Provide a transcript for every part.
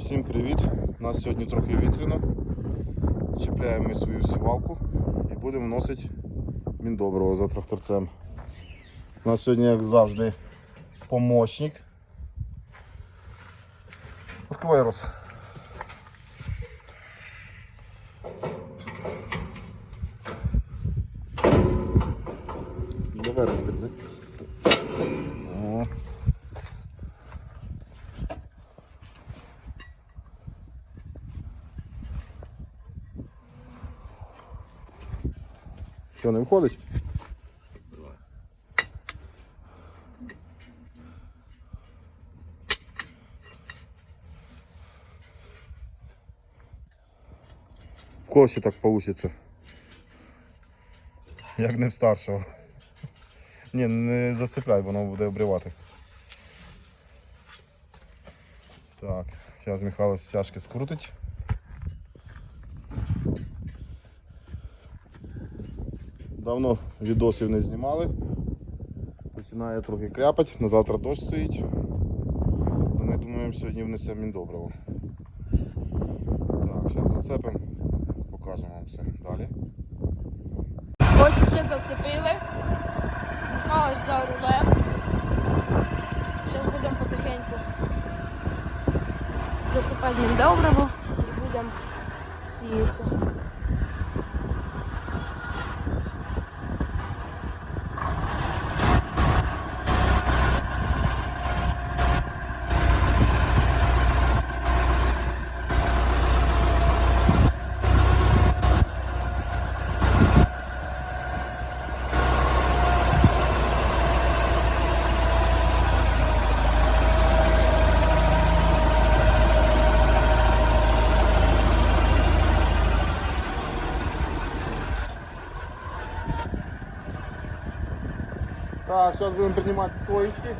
Всім привіт! У нас сьогодні трохи вітряно. Чіпляємо ми свою сівалку і будемо вносити міндобриво за тракторцем. У нас сьогодні, як завжди, помощник. Откривай роз. Що, не виходить? В когось і так получиться. Як не в старшого. Ні, не зацепляй, воно буде обривати. Так, зараз Михайло стяжки скрутить. Давно відосів не знімали. Починає трохи кряпати, на завтра дощ стоїть. Ну, ми думаємо, сьогодні внесемо міндобриво. Так, зараз зацепимо, покажемо вам все далі. Ось вже зацепили. Михайлович за рулем. Зараз будемо потихеньку зацепати ним добриво і будемо сіяти. Так, сейчас будем принимать стоечки.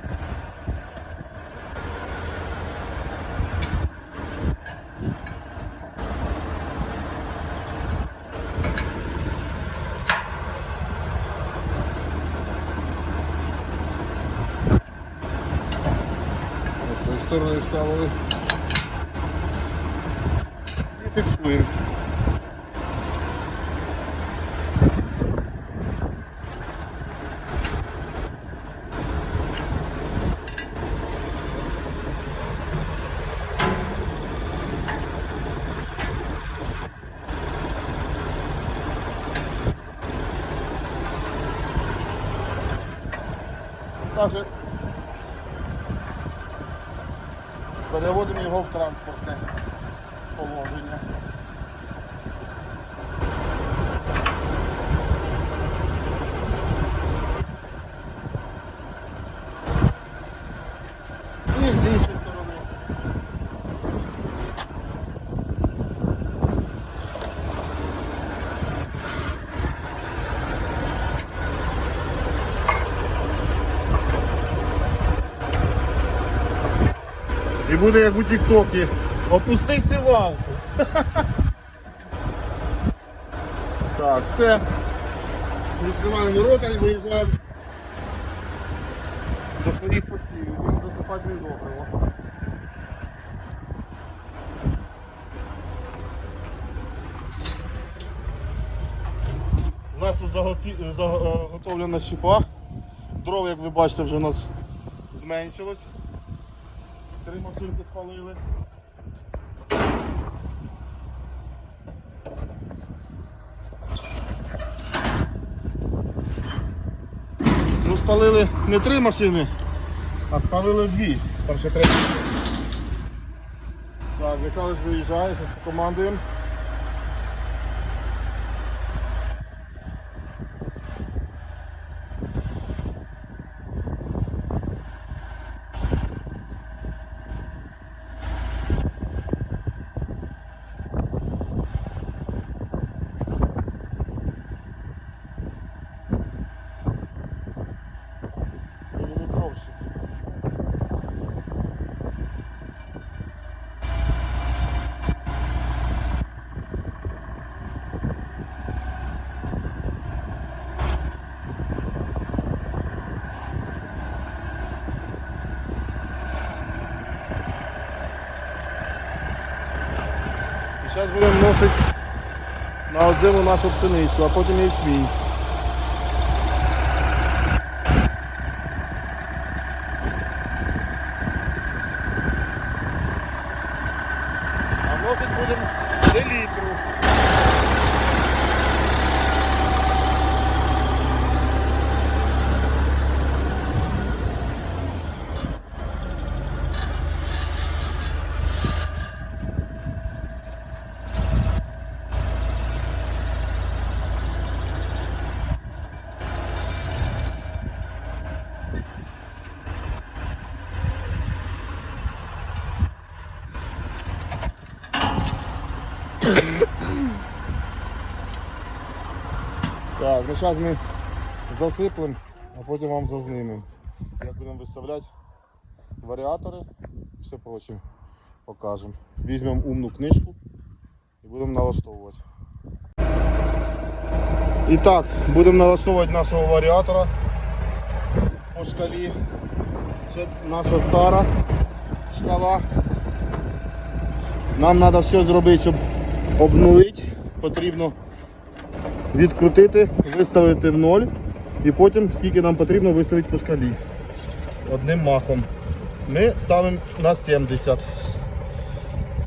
От, тою стороною ставили. І фіксуємо. Также переводимо його в транспортне положення. І з іншої сторони. І буде як у Тіктокі. Опусти сівалку. Так, все. Відкриваємо рота і виїжджаємо до своїх посівів. Будемо засипати добриво. У нас тут заготі- заготовлена щепа. Дров, як ви бачите, вже у нас зменшилось. Три машинки спалили. Ну, спалили не три машини, а спалили дві. Перше третє. Так, Михайлович виїжджає, зараз покомандуємо. Зараз будемо носити на озиму нашу пшеницю, а потім ячмінь. А вносить будемо селітру. Так, зараз ми засиплемо, а потім вам зазнимемо. Як будемо виставляти варіатори, все проче покажемо. Візьмемо умну книжку і будемо налаштовувати. І так, будемо налаштовувати нашого варіатора по шкалі. Це наша стара шкала. Нам треба все зробити, щоб обнулити. Потрібно відкрутити, виставити в ноль і потім, скільки нам потрібно, виставити по шкалі. Одним махом. Ми ставимо на 70.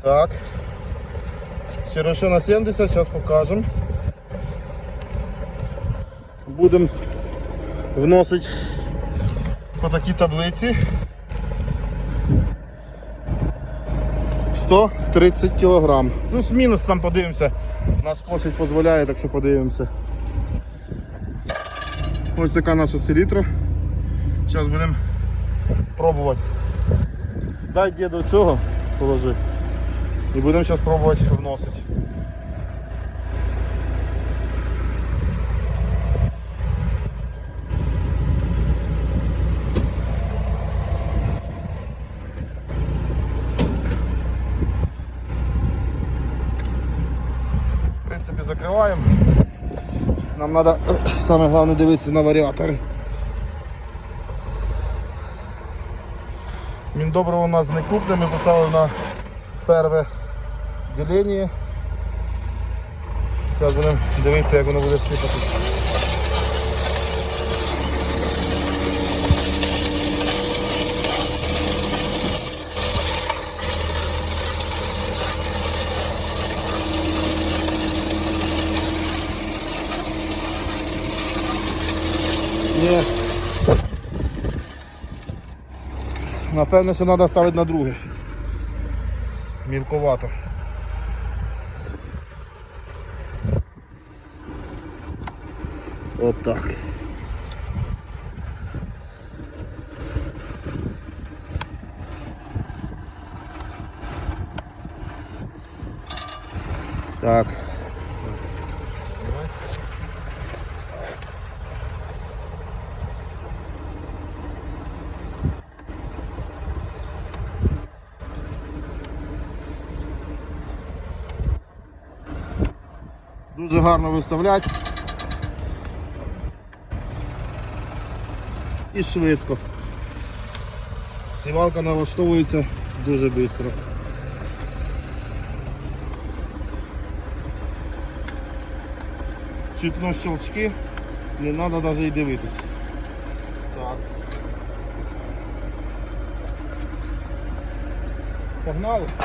Так. Хорошо на 70, зараз покажемо. Будемо вносити по такій таблиці. 130 кг. Плюс-мінус там подивимося. Нас площадь дозволяє, так що подивимося. Ось така наша селітра. Зараз будемо пробувати. Дай діду цього положи. І будемо зараз пробувати вносити. Нам треба саме головне дивитися на варіатори. Міндобриво у нас не крупне, ми поставили на перше ділення. Зараз будемо дивитися, як воно буде сипати. Ні. Напевно, що треба ставити на друге. Мілковато. От так. Так. Дуже гарно виставляти. І швидко. Сівалка налаштовується дуже швидко. Чутно щелчки, не треба навіть і дивитися. Так. Погнали.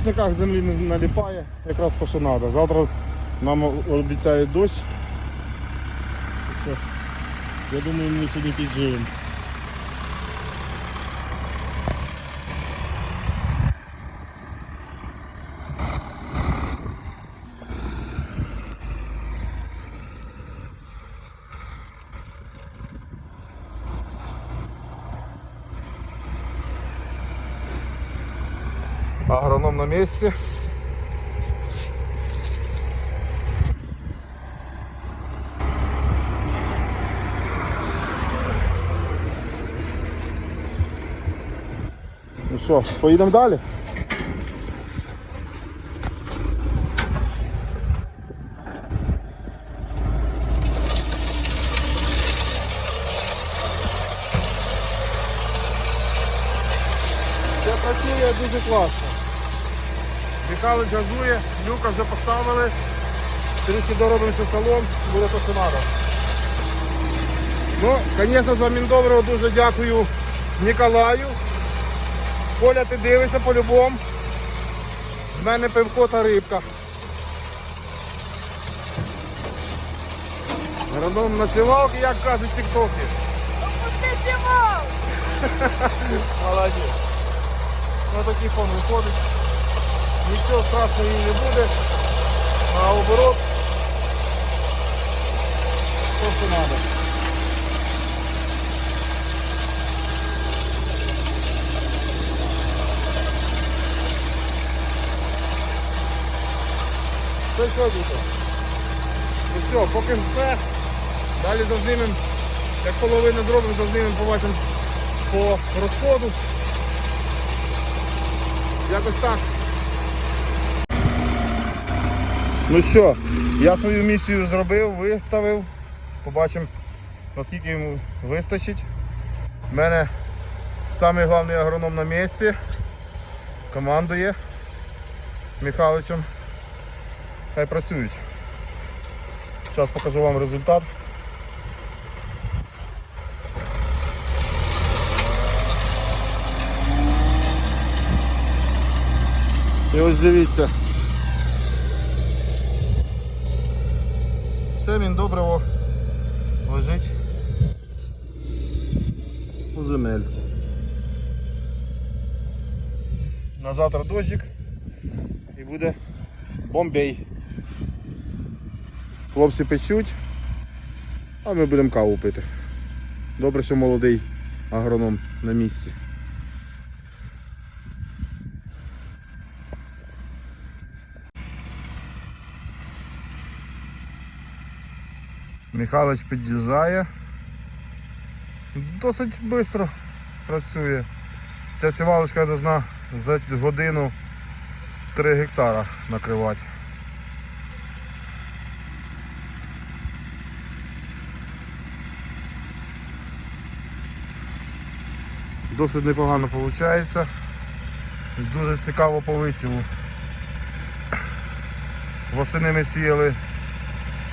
На сошниках землі не наліпає, якраз то, що треба. Завтра нам обіцяють дощ. Я думаю, ми сьогодні підживемо. Агроном на місці. Ну що, поїдемо далі? Це працює дуже класно. Михайлович газує, люка вже поставили. Трішки доробимо ще салон, буде то, що треба. Ну, звісно, за Міндоброго дуже дякую Ніколаю. Коля, ти дивишся по-любому. З мене пивко та рибка. Рандом на як кажуть в сівал! Молодець. На такий фон виходить. Нічого страшного їй не буде. Наоборот. То, що треба. Це що тут? Ну все, поки все. Далі зазнімемо, як половину зробимо, зазнімемо, побачимо по розходу. Якось так. Ну що, я свою місію зробив, виставив. Побачимо, наскільки йому вистачить. У мене самий головний агроном на місці. Командує Михайловичем. Хай працюють. Зараз покажу вам результат. І ось дивіться. Все він добриво лежить у земельці. На завтра дощик і буде бомбей. Хлопці печуть, а ми будемо каву пити. Добре, що молодий агроном на місці. Михайлович під'їжджає. Досить швидко працює. Ця сівалочка повинна за годину 3 гектара накривати. Досить непогано виходить. Дуже цікаво по висіву. Восени ми сіяли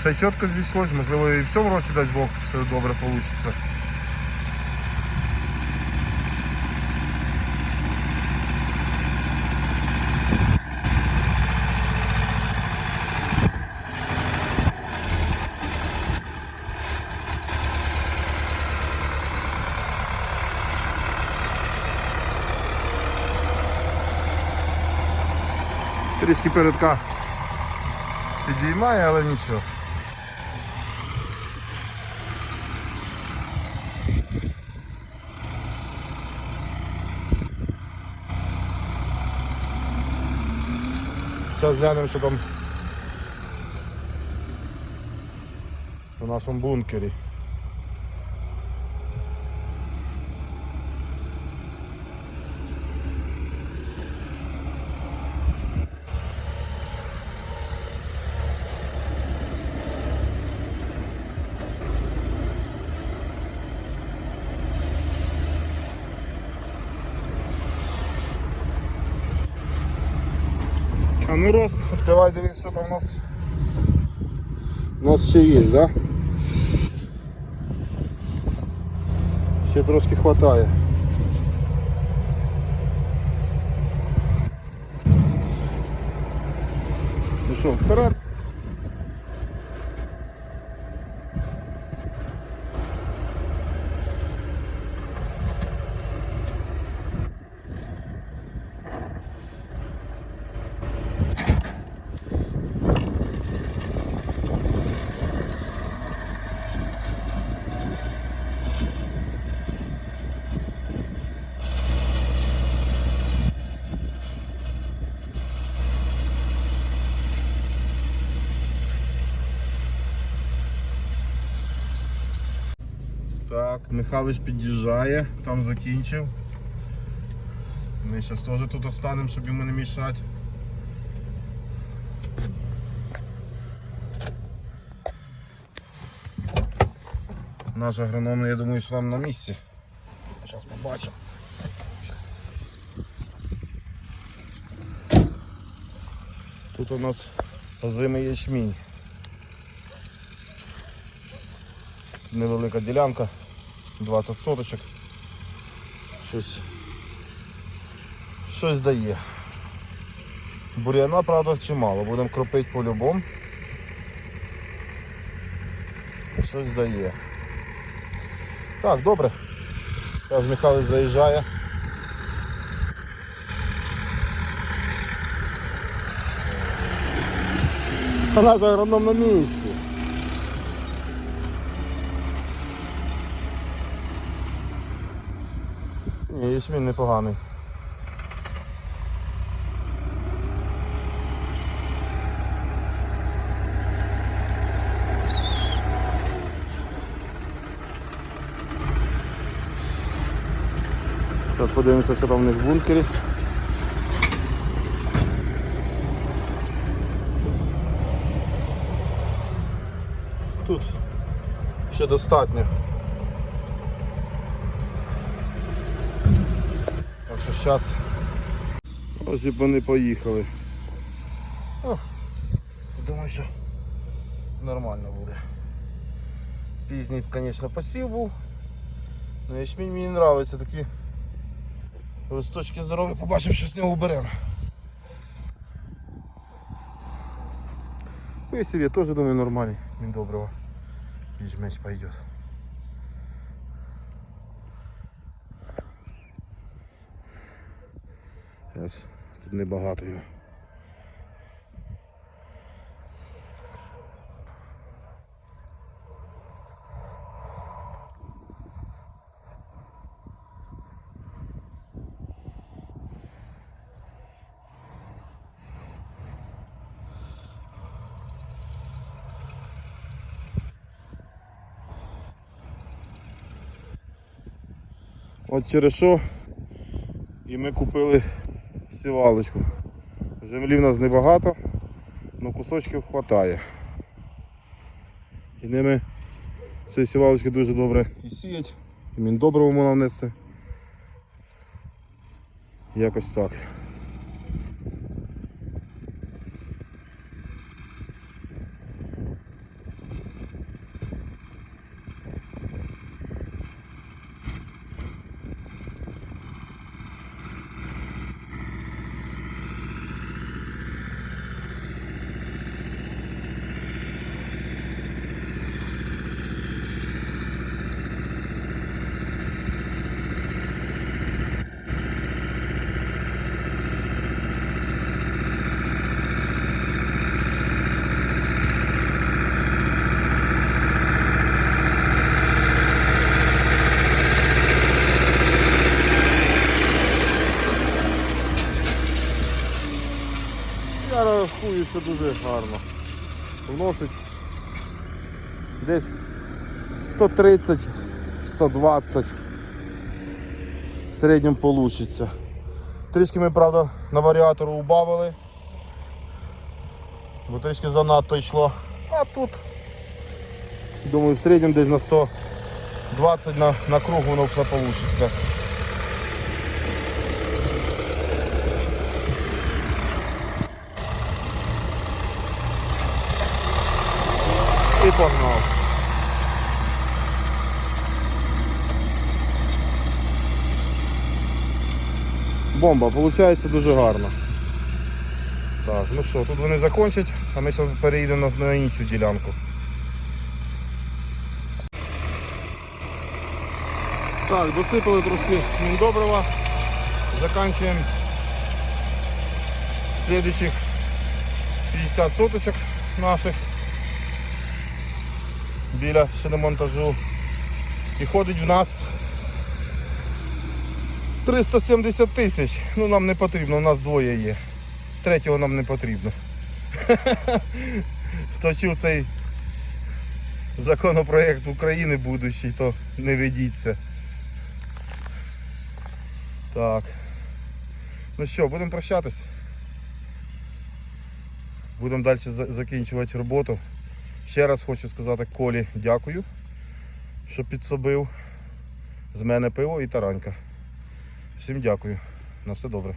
все чітко зійшлось, можливо і в цьому році дасть Бог все добре вийде. Трішки передка підіймає, але нічого. Зараз глянемо, що там у нашому бункері. А ну роз. давай дивись, що там у нас. У нас все есть. Да? Все троски хватает. Ну что, вперед. Так, Михайлович під'їжджає, там закінчив. Ми зараз теж тут останемо, щоб йому не мішати. Наш агроном, я думаю, що там на місці. Зараз побачимо. Тут у нас озимий ячмінь. невелика ділянка, 20 соточок. Щось, щось дає. Бур'яна, правда, чимало, будемо кропити по-любому. Щось дає. Так, добре. Зараз Михайло заїжджає. А наш агроном на місці. Ні, ячмінь непоганий. Зараз подивимося, що в них в бункері. Тут ще достатньо. Зараз ось і вони поїхали. О, думаю, що нормально буде. Пізній, звісно, посів був. Ну, ячмінь мені подобається такі листочки здорові, побачимо, що з нього беремо. Висів я теж думаю нормальний, він доброго. Більш-менш пойдет. Зараз тут небагато його. От через що і ми купили сівалочку. Землі в нас небагато, але кусочків вистачає. І ними ці сівалочки дуже добре і сіять, і міндобриво можна внести. Якось так. Я рахую, дуже гарно. Вносить десь 130, 120 в середньому вийде. Трішки ми, правда, на варіатору убавили, бо трішки занадто йшло. А тут, думаю, в середньому десь на 120 на, на круг воно все вийде. І. Бомба, виходить дуже гарно. Так, ну що, тут вони закінчать, а ми зараз переїдемо на, іншу ділянку. Так, досипали трошки міндобрива. Заканчуємо слідуючих 50 соточок наших біля шиномонтажу. І ходить в нас 370 тисяч. Ну нам не потрібно, у нас двоє є. Третього нам не потрібно. Хто чув цей законопроект України будущий, то не ведіться. Так. Ну що, будемо прощатись. Будемо далі закінчувати роботу. Ще раз хочу сказати Колі дякую, що підсобив. З мене пиво і таранька. Всім дякую. На все добре.